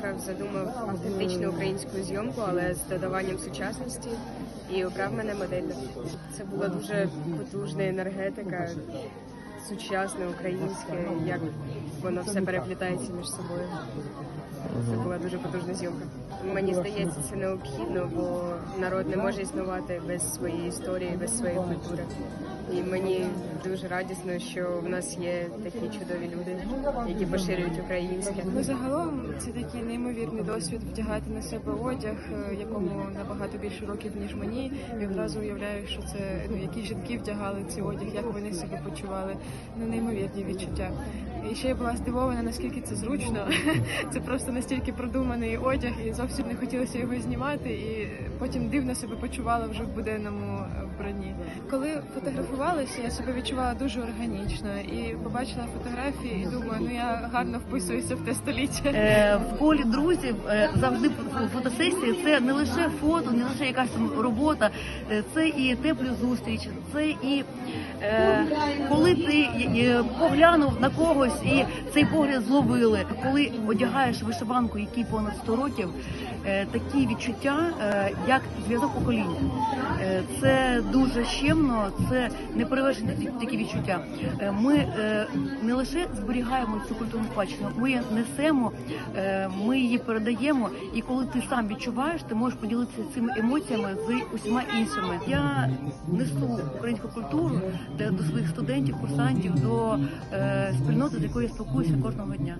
фотограф задумав автентичну українську зйомку, але з додаванням сучасності і обрав мене модель. Це була дуже потужна енергетика сучасне, українське, як воно все переплітається між собою. Це була дуже потужна зйомка. Мені здається, це необхідно, бо народ не може існувати без своєї історії, без своєї культури. І мені дуже радісно, що в нас є такі чудові люди, які поширюють українське. Ну, загалом це такий неймовірний досвід вдягати на себе одяг, е, якому набагато більше років ніж мені. І одразу уявляю, що це ну які жінки вдягали цей одяг, як вони себе почували. Ну неймовірні відчуття. І ще я була здивована, наскільки це зручно. Це просто настільки продуманий одяг, і зовсім не хотілося його знімати. І потім дивно себе почувала вже в буденному е, вбранні. Коли фотографувалася, я себе відчувала дуже органічно і побачила фотографії, і думаю, ну я гарно вписуюся в те століття. Е, в колі друзів е, завжди фо- фотосесії це не лише фото, не лише якась робота, е, це і теплі зустріч, це і е, коли ти е, поглянув на когось і цей погляд зловили. Коли одягаєш вишиванку, якій понад 100 років, е, такі відчуття, е, як зв'язок покоління. Е, це дуже щемно, це не такі відчуття. Ми не лише зберігаємо цю культурну спадщину, ми її несемо, ми її передаємо. І коли ти сам відчуваєш, ти можеш поділитися цими емоціями з усіма іншими. Я несу українську культуру до своїх студентів, курсантів, до е, спільноти, з якою я спілкуюся кожного дня.